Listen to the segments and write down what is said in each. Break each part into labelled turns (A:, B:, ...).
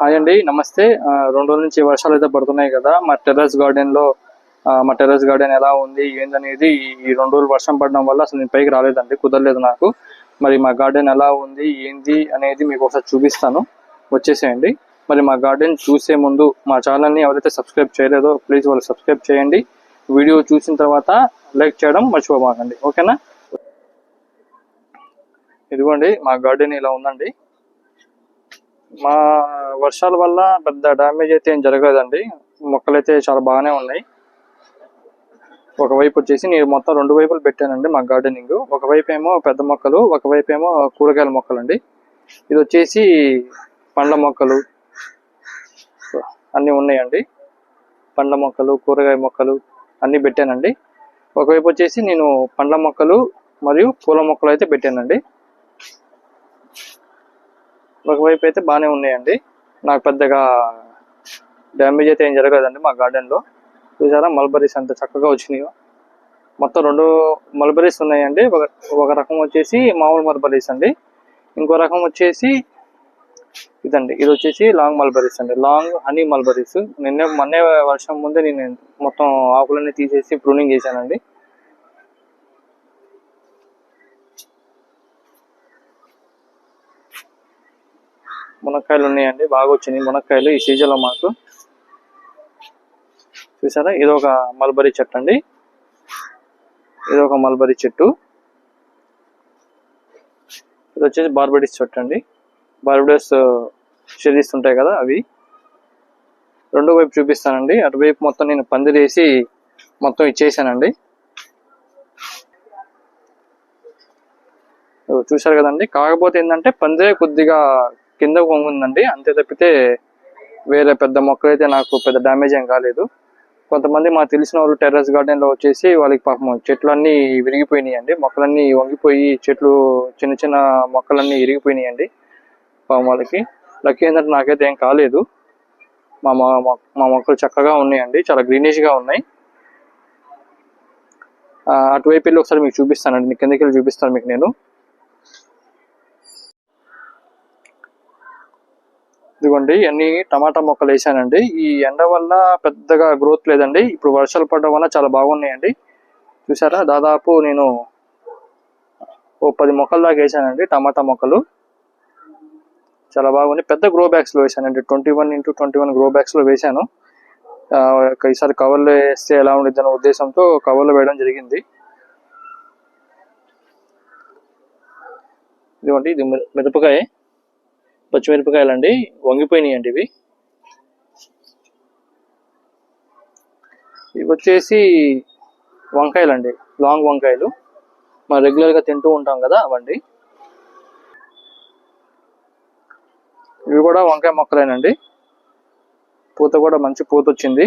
A: Hi అండి నమస్తే. రెండు రోజుల నుంచి వర్షాలు అయితే పడుతున్నాయి కదా. మా టెర్రస్ గార్డెన్లో మా టెర్రస్ గార్డెన్ ఎలా ఉంది ఏందనేది ఈ- ఈ రెండు రోజులు వర్షం పడడం వల్ల అసలు నేను పైకి రాలేదండి కుదరలేదు నాకు. మరి మా గార్డెన్ ఎలా ఉంది ఏంది అనేది మీకు ఒకసారి చూపిస్తాను. వచ్చేసేయండి. మరి మా గార్డెన్ చూసే ముందు మా ఛానల్ని ఎవరైతే సబ్స్క్రైబ్ చేయలేదో ప్లీజ్ వాళ్ళు సబ్స్క్రైబ్ చేయండి. వీడియో చూసిన తర్వాత లైక్ చేయడం మర్చిపోబాకండి ఓకేనా? ఇదిగోండి మా గార్డెన్ ఇలా ఉందండి. మా వర్షాల వల్ల పెద్ద డ్యామేజ్ అయితే ఏం జరగలేదండి. మొక్కలైతే చాలా బాగానే ఉన్నాయి. ఒకవైపు వచ్చేసి నేను మొత్తం రెండు వైపులు పెట్టానండి మా గార్డెనింగ్. ఒకవైపు ఏమో పెద్ద మొక్కలు ఒకవైపు ఏమో కూరగాయల మొక్కలు అండి ఇది వచ్చేసి పండ్ల మొక్కలు అన్నీ ఉన్నాయండి. పండ్ల మొక్కలు కూరగాయ మొక్కలు అన్నీ పెట్టానండి. ఒకవైపు వచ్చేసి నేను పండ్ల మొక్కలు మరియు పూల మొక్కలు అయితే పెట్టానండి. ఒకవైపు అయితే బాగానే ఉన్నాయండి. నాకు పెద్దగా డ్యామేజ్ అయితే ఏం జరగదండి మా గార్డెన్లో చూసారా? మల్బరీస్ అంత చక్కగా వచ్చినాయో. మొత్తం రెండు మల్బరీస్ ఉన్నాయండి. ఒక ఒక రకం వచ్చేసి మామూలు మల్బరీస్ అండి. ఇంకో రకం వచ్చేసి ఇదండి. ఇది వచ్చేసి లాంగ్ మల్బరీస్ అండి. లాంగ్ హనీ మల్బరీస్ నిన్నే మొన్నే వర్షం ముందే నేను మొత్తం ఆకులన్నీ తీసేసి ప్రూనింగ్ చేశానండి. మునక్కాయలు ఉన్నాయండి. బాగా వచ్చినాయి మునక్కాయలు ఈ సీజన్లో మాకు. చూసారా? ఇది ఒక మల్బరీ చెట్టు అండి. ఇది ఒక మల్బరీ చెట్టు. ఇది వచ్చేసి బార్బడిస్ చెట్టు అండి. బార్బడీస్ షెరీస్ ఉంటాయి కదా అవి. రెండో వైపు చూపిస్తానండి. అటువైపు మొత్తం నేను పందిరేసి మొత్తం ఇచ్చేసానండి. చూసారు చూశారు కదండి. కాకపోతే ఏంటంటే పందిరే కొద్దిగా కింద వంగుందండి అంతే తప్పితే వేరే పెద్ద మొక్కలు అయితే నాకు పెద్ద డ్యామేజ్ ఏం కాలేదు. కొంతమంది మాకు తెలిసిన వాళ్ళు టెర్రస్ గార్డెన్లో వచ్చేసి వాళ్ళకి పాపం చెట్లు అన్నీ విరిగిపోయినాయి అండి మొక్కలన్నీ వంగిపోయి చెట్లు చిన్న చిన్న మొక్కలన్నీ ఇరిగిపోయినాయి అండి పాపం వాళ్ళకి. లక్కీ ఏంటంటే నాకైతే ఏం కాలేదు. మా మా మా మొక్కలు చక్కగా ఉన్నాయండి. చాలా గ్రీనిష్గా ఉన్నాయి. అటువైపు వెళ్ళి ఒకసారి మీకు చూపిస్తానండి. కిందకి వెళ్ళి చూపిస్తాను మీకు నేను. ఇదిగోండి అన్ని టమాటా మొక్కలు వేసానండి. ఈ ఎండ వల్ల పెద్దగా గ్రోత్ లేదండి. ఇప్పుడు వర్షాలు పడడం వల్ల చాలా బాగున్నాయండి. చూసారా దాదాపు నేను ఓ పది మొక్కల దాకా వేసానండి టమాటా మొక్కలు. చాలా బాగుంది పెద్ద గ్రో బ్యాగ్స్లో వేసానండి. Twenty one into twenty one grow బ్యాగ్స్లో వేసాను. ఈసారి కవర్లో వేస్తే ఎలా ఉండిద్ది అనే ఉద్దేశంతో కవర్లో వేయడం జరిగింది. ఇదిగోండి ఇది మిరపకాయ. పచ్చిమిరపకాయలు అండి వంగిపోయినాయి అండి ఇవి ఇవి వచ్చేసి వంకాయలు అండి లాంగ్ వంకాయలు. మనం రెగ్యులర్గా తింటూ ఉంటాం కదా అవండి. ఇవి కూడా వంకాయ మొక్కలేనండి. పూత కూడా మంచి పూత వచ్చింది.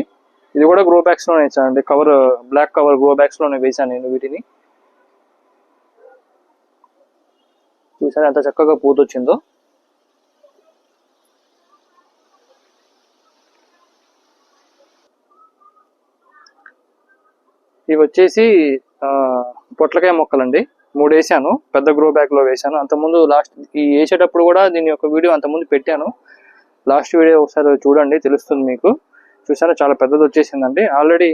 A: ఇది కూడా గ్రో బ్యాగ్స్లోనే వేసానండి కవర్ బ్లాక్ కవర్ గ్రో బ్యాగ్స్లోనే వేసాను నేను వీటిని. చూసారా ఎంత చక్కగా పూత వచ్చిందో. ఇవి వచ్చేసి పొట్లకాయ మొక్కలండి. మూడు వేసాను. పెద్ద గ్రో బ్యాగ్లో వేసాను. అంతకుముందు లాస్ట్ ఈ వేసేటప్పుడు కూడా దీని యొక్క వీడియో అంతకుముందు పెట్టాను. లాస్ట్ వీడియో ఒకసారి చూడండి తెలుస్తుంది మీకు. చూసారా చాలా పెద్దది వచ్చేసిందండి. ఆల్రెడీ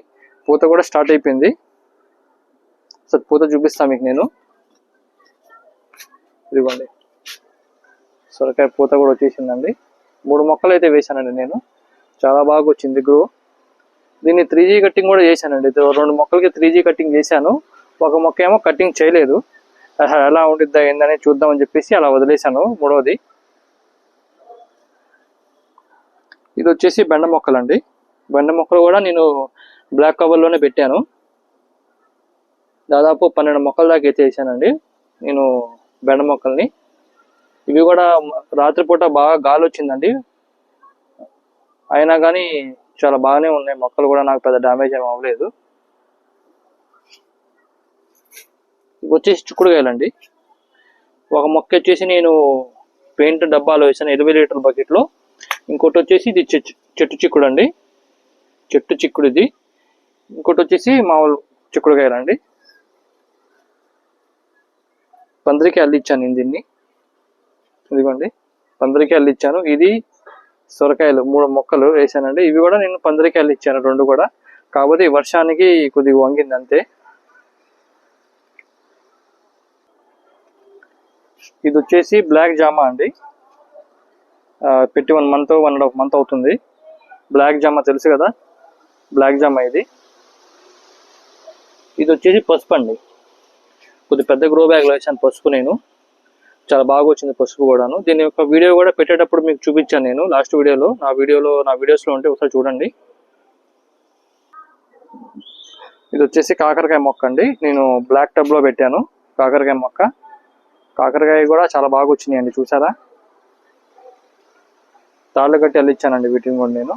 A: పూత కూడా స్టార్ట్ అయిపోయింది. సార్ పూత చూపిస్తాను మీకు నేను. ఇదిగోండి. సొరకాయ పూత కూడా వచ్చేసిందండి. మూడు మొక్కలు అయితే వేసానండి నేను. చాలా బాగా వచ్చింది గ్రో దీన్ని త్రీ జీ కటింగ్ కూడా చేశానండి. రెండు మొక్కలకి త్రీ జీ కటింగ్ చేశాను. ఒక మొక్క ఏమో కటింగ్ చేయలేదు. ఆహా, ఎలా ఉండిద్దా ఏందని చూద్దామని చెప్పేసి అలా వదిలేశాను మూడవది ఇది వచ్చేసి బెండ మొక్కలండి. బెండ మొక్కలు కూడా నేను బ్లాక్ కవర్లోనే పెట్టాను. దాదాపు పన్నెండు మొక్కల దాకా అయితే వేసానండి నేను బెండ మొక్కల్ని. ఇవి కూడా రాత్రిపూట బాగా గాలి వచ్చిందండి. అయినా కానీ చాలా బాగానే ఉన్నాయి. మొక్కలు కూడా నాకు పెద్ద డ్యామేజ్ ఏమి అవ్వలేదు. వచ్చేసి చిక్కుడుకాయలండి. ఒక మొక్క వచ్చేసి నేను పెయింట్ డబ్బాలో వేసాను ఇరవై లీటర్ బకెట్లో. ఇంకోటి వచ్చేసి ఇది చెట్టు చెట్టు చిక్కుడు అండి చెట్టు చిక్కుడు ఇది ఇంకోటి వచ్చేసి మామూలు చిక్కుడుకాయలండి. పందిరికి అల్లిచ్చాను నేను దీన్ని. ఇదిగోండి. పందిరికి అల్లిచ్చాను ఇది సొరకాయలు మూడు మొక్కలు వేసానండి. ఇవి కూడా నేను పందిరికాయలు ఇచ్చాను రెండు కూడా. కాకపోతే ఈ వర్షానికి కొద్దిగా వంగింది అంతే. ఇది వచ్చేసి బ్లాక్ జామా అండి. పెట్టి one month one and half month అవుతుంది. బ్లాక్ జామా తెలుసు కదా? బ్లాక్ జామా ఇది. ఇది వచ్చేసి పసుపు అండి. కొద్ది పెద్ద గ్రో బ్యాగ్లో వేసాను పసుపు నేను. చాలా బాగా వచ్చింది పసుపు కూడాను. దీని యొక్క వీడియో కూడా పెట్టేటప్పుడు మీకు చూపించాను నేను లాస్ట్ వీడియోలో. నా వీడియోలో నా వీడియోస్లో ఉంటే ఒకసారి చూడండి. ఇది వచ్చేసి కాకరకాయ మొక్క అండి. నేను బ్లాక్ టబ్లో పెట్టాను. కాకరకాయ మొక్క. కాకరకాయ కూడా చాలా బాగా వచ్చినాయండి చూసారా? తాళ్ళు కట్టి అల్లిచ్చానండి వీటిని కూడా నేను.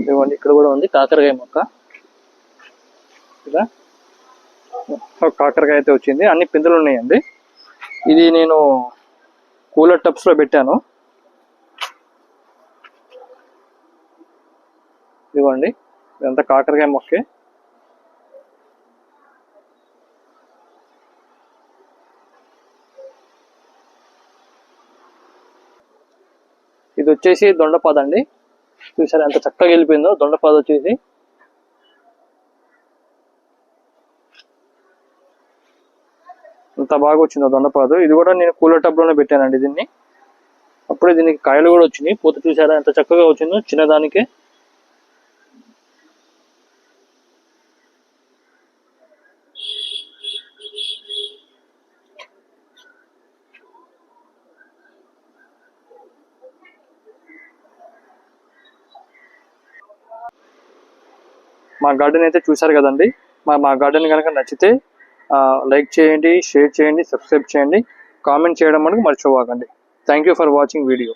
A: ఇదిగోండి ఇక్కడ కూడా ఉంది కాకరకాయ మొక్క ఇలా ఒక కాకరకాయ అయితే వచ్చింది. అన్ని పిందులు ఉన్నాయండి. ఇది నేను కూలర్ టబ్స్లో పెట్టాను. ఇదిగోండి. ఇదంతా కాకరకాయ మొక్కే. ఇది వచ్చేసి దొండపాద అండి చూసారా ఎంత చక్కగా వెళ్ళిపోయిందో. దొండపాద వచ్చేసి అంత బాగా వచ్చిందో దొండపాదు. ఇది కూడా నేను కూలర్ టబ్లోనే పెట్టానండి దీన్ని. అప్పుడే దీనికి కాయలు కూడా వచ్చినాయి. పూత చూసారా? ఎంత చక్కగా వచ్చిందో. చిన్నదానికే. మా గార్డెన్ అయితే చూసారు కదండి. మా మా గార్డెన్ కనుక నచ్చితే లైక్ చేయండి షేర్ చేయండి సబ్స్క్రైబ్ చేయండి కామెంట్ చేయడం మనకు మర్చిపోకండి. Thank you for watching video